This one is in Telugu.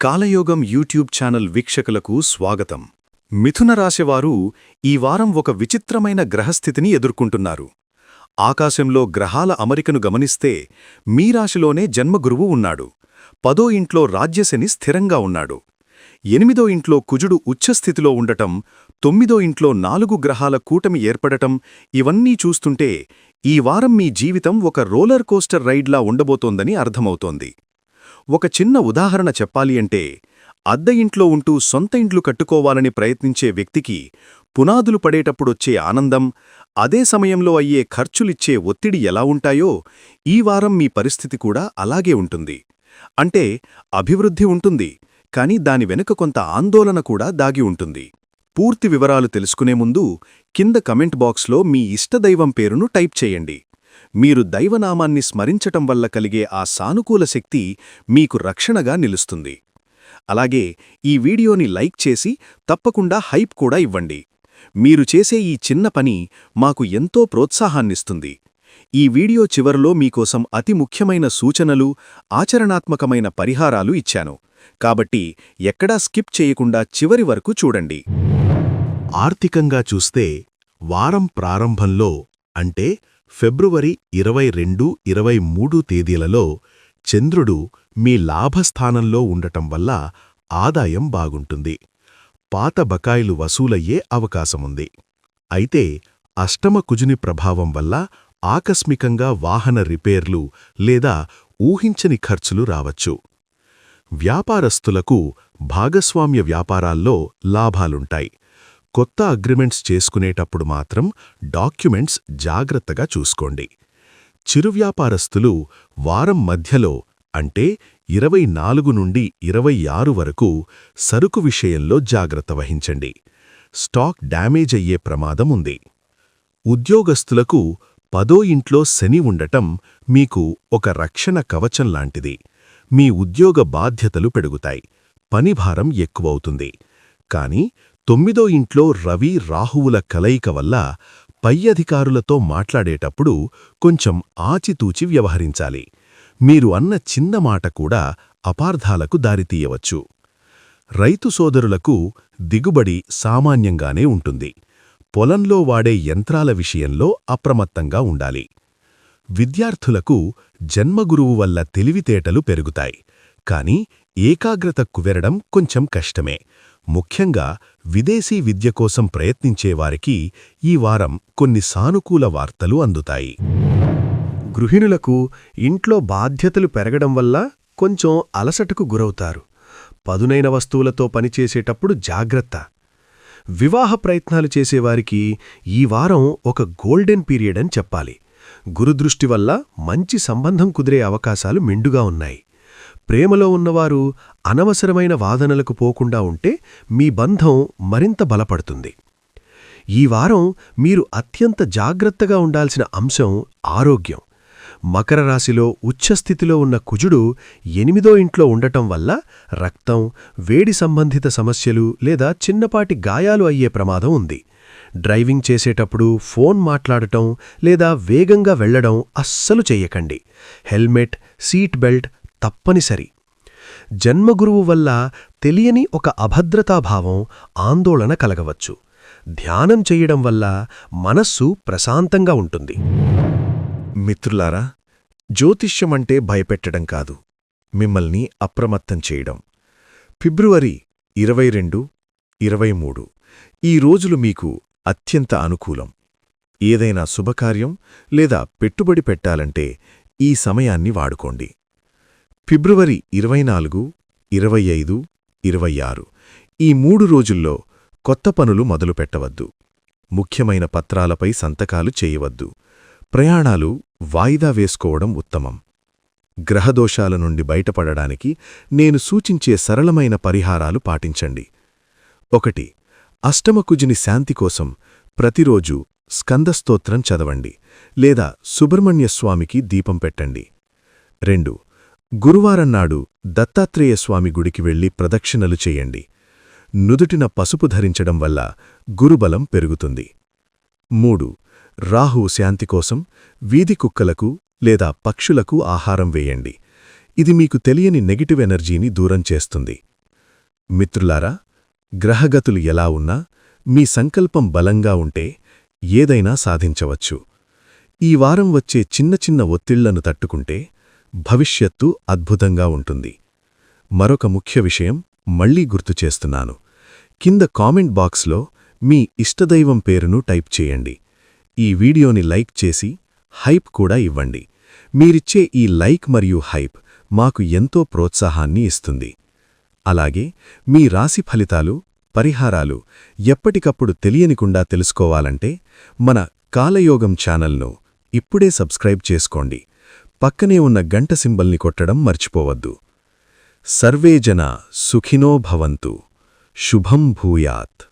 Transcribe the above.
కాలయోగం యూట్యూబ్ ఛానల్ వీక్షకులకు స్వాగతం. మిథున రాశివారు ఈ వారం ఒక విచిత్రమైన గ్రహస్థితిని ఎదుర్కొంటున్నారు. ఆకాశంలో గ్రహాల అమరికను గమనిస్తే మీ రాశిలోనే జన్మగురువు ఉన్నాడు. పదో ఇంట్లో రాజ్యశని స్థిరంగా ఉన్నాడు. ఎనిమిదో ఇంట్లో కుజుడు ఉచ్చస్థితిలో ఉండటం తొమ్మిదో ఇంట్లో నాలుగు గ్రహాల కూటమి ఏర్పడటం ఇవన్నీ చూస్తుంటే ఈ వారం మీ జీవితం ఒక రోలర్ కోస్టర్ రైడ్లా ఉండబోతోందని అర్థమవుతోంది. ఒక చిన్న ఉదాహరణ చెప్పాలి అంటే అద్దె ఇంట్లో ఉంటూ సొంత ఇండ్లు కట్టుకోవాలని ప్రయత్నించే వ్యక్తికి పునాదులు పడేటప్పుడొచ్చే ఆనందం అదే సమయంలో అయ్యే ఖర్చులిచ్చే ఒత్తిడి ఎలా ఉంటాయో ఈ వారం మీ పరిస్థితి కూడా అలాగే ఉంటుంది. అంటే అభివృద్ధి ఉంటుంది కాని దాని వెనుక కొంత ఆందోళన కూడా దాగి ఉంటుంది. పూర్తి వివరాలు తెలుసుకునే ముందు కింద కమెంట్ బాక్స్లో మీ ఇష్టదైవం పేరును టైప్ చేయండి. మీరు దైవనామాన్ని స్మరించటం వల్ల కలిగే ఆ సానుకూల శక్తి మీకు రక్షణగా నిలుస్తుంది. అలాగే ఈ వీడియోని లైక్ చేసి తప్పకుండా హైప్ కూడా ఇవ్వండి. మీరు చేసే ఈ చిన్న పని మాకు ఎంతో ప్రోత్సాహాన్నిస్తుంది. ఈ వీడియో చివరలో మీకోసం అతి ముఖ్యమైన సూచనలు ఆచరణాత్మకమైన పరిహారాలు ఇచ్చాను. కాబట్టి ఎక్కడా స్కిప్ చేయకుండా చివరి వరకు చూడండి. ఆర్థికంగా చూస్తే వారం ప్రారంభంలో అంటే ఫిబ్రవరి ఇరవై రెండు ఇరవై మూడు తేదీలలో చంద్రుడు మీ లాభస్థానంలో ఉండటం వల్ల ఆదాయం బాగుంటుంది. పాత బకాయిలు వసూలయ్యే అవకాశముంది. అయితే అష్టమ కుజుని ప్రభావం వల్ల ఆకస్మికంగా వాహన రిపేర్లు లేదా ఊహించని ఖర్చులు రావచ్చు. వ్యాపారస్తులకు భాగస్వామ్య వ్యాపారాల్లో లాభాలుంటాయి. కొత్త అగ్రిమెంట్స్ చేసుకునేటప్పుడు మాత్రం డాక్యుమెంట్స్ జాగ్రత్తగా చూసుకోండి. చిరు వ్యాపారస్తులు వారం మధ్యలో అంటే ఇరవై నాలుగు నుండి ఇరవై ఆరు వరకు సరుకు విషయంలో జాగ్రత్త వహించండి. స్టాక్ డ్యామేజ్ అయ్యే ప్రమాదం ఉంది. ఉద్యోగస్తులకు పదో ఇంట్లో శని ఉండటం మీకు ఒక రక్షణ కవచం లాంటిది. మీ ఉద్యోగ బాధ్యతలు పెరుగుతాయి. పనిభారం ఎక్కువవుతుంది. కాని తొమ్మిదో ఇంట్లో రవి రాహువుల కలయిక వల్ల పై అధికారులతో మాట్లాడేటప్పుడు కొంచెం ఆచితూచి వ్యవహరించాలి. మీరు అన్న చిన్న మాట కూడా అపార్థాలకు దారితీయవచ్చు. రైతు సోదరులకు దిగుబడి సామాన్యంగానే ఉంటుంది. పొలంలో వాడే యంత్రాల విషయంలో అప్రమత్తంగా ఉండాలి. విద్యార్థులకు జన్మగురువు వల్ల తెలివితేటలు పెరుగుతాయి. కాని ఏకాగ్రత కువెరడం కొంచెం కష్టమే. ముఖ్యంగా విదేశీ విద్య కోసం ప్రయత్నించేవారికి ఈ వారం కొన్ని సానుకూల వార్తలు అందుతాయి. గృహిణులకు ఇంట్లో బాధ్యతలు పెరగడం వల్ల కొంచెం అలసటకు గురవుతారు. పదునైన వస్తువులతో పనిచేసేటప్పుడు జాగ్రత్త. వివాహ ప్రయత్నాలు చేసేవారికి ఈ వారం ఒక గోల్డెన్ పీరియడ్ అని చెప్పాలి. గురుదృష్టి వల్ల మంచి సంబంధం కుదిరే అవకాశాలు మెండుగా ఉన్నాయి. ప్రేమలో ఉన్నవారు అనవసరమైన వాదనలకు పోకుండా ఉంటే మీ బంధం మరింత బలపడుతుంది. ఈ వారం మీరు అత్యంత జాగ్రత్తగా ఉండాల్సిన అంశం ఆరోగ్యం. మకర రాశిలో ఉచ్చస్థితిలో ఉన్న కుజుడు ఎనిమిదో ఇంట్లో ఉండటం వల్ల రక్తం వేడి సంబంధిత సమస్యలు లేదా చిన్నపాటి గాయాలు అయ్యే ప్రమాదం ఉంది. డ్రైవింగ్ చేసేటప్పుడు ఫోన్ మాట్లాడటం లేదా వేగంగా వెళ్ళడం అస్సలు చెయ్యకండి. హెల్మెట్ సీట్ బెల్ట్ తప్పనిసరి. జన్మగురువు వల్ల తెలియని ఒక అభద్రతాభావం ఆందోళన కలగవచ్చు. ధ్యానం చెయ్యడం వల్ల మనస్సు ప్రశాంతంగా ఉంటుంది. మిత్రులారా జ్యోతిష్యమంటే భయపెట్టడం కాదు. మిమ్మల్ని అప్రమత్తం చేయడం. ఫిబ్రవరి ఇరవై రెండు ఇరవై మూడు ఈ రోజులు మీకు అత్యంత అనుకూలం. ఏదైనా శుభకార్యం లేదా పెట్టుబడి పెట్టాలంటే ఈ సమయాన్ని వాడుకోండి. ఫిబ్రవరి ఇరవై నాలుగు ఇరవై ఐదు ఇరవై ఆరు. ఈ మూడు రోజుల్లో కొత్త పనులు మొదలుపెట్టవద్దు ముఖ్యమైన పత్రాలపై సంతకాలు చేయవద్దు. ప్రయాణాలు వాయిదా వేసుకోవడం ఉత్తమం. గ్రహదోషాల నుండి బయటపడడానికి నేను సూచించే సరళమైన పరిహారాలు పాటించండి. ఒకటి అష్టమకుజిని శాంతి కోసం ప్రతిరోజు స్కందస్తోత్రం చదవండి లేదా సుబ్రహ్మణ్యస్వామికి దీపం పెట్టండి. రెండు గురువారన్నాడు దత్తాత్రేయస్వామి గుడికి వెళ్ళి ప్రదక్షిణలు చేయండి. నుదుటిన పసుపు ధరించడం వల్ల గురుబలం పెరుగుతుంది. మూడు. రాహు శాంతి కోసం వీధి కుక్కలకు లేదా పక్షులకు ఆహారం వేయండి. ఇది మీకు తెలియని నెగిటివ్ ఎనర్జీని దూరం చేస్తుంది. మిత్రులారా గ్రహగతులు ఎలా ఉన్నా మీ సంకల్పం బలంగా ఉంటే ఏదైనా సాధించవచ్చు. ఈ వారం వచ్చే చిన్న చిన్న ఒత్తిళ్ళను తట్టుకుంటే భవిష్యత్తు అద్భుతంగా ఉంటుంది. మరొక ముఖ్య విషయం మళ్ళీ గుర్తు చేస్తున్నాను. కింద కామెంట్ బాక్స్లో మీ ఇష్టదైవం పేరును టైప్ చేయండి. ఈ వీడియోని లైక్ చేసి హైప్ కూడా ఇవ్వండి. మీరిచ్చే ఈ లైక్ మరియు హైప్ మాకు ఎంతో ప్రోత్సాహాన్ని ఇస్తుంది. అలాగే మీ రాశి ఫలితాలు పరిహారాలు ఎప్పటికప్పుడు తెలియనికుండా తెలుసుకోవాలంటే మన కాలయోగం ఛానల్ను ఇప్పుడే సబ్స్క్రైబ్ చేసుకోండి. పక్కనే ఉన్న గంట సింబల్ని కొట్టడం మర్చిపోవద్దు. సర్వే జన సుఖినో భవంతు. శుభం భూయాత్.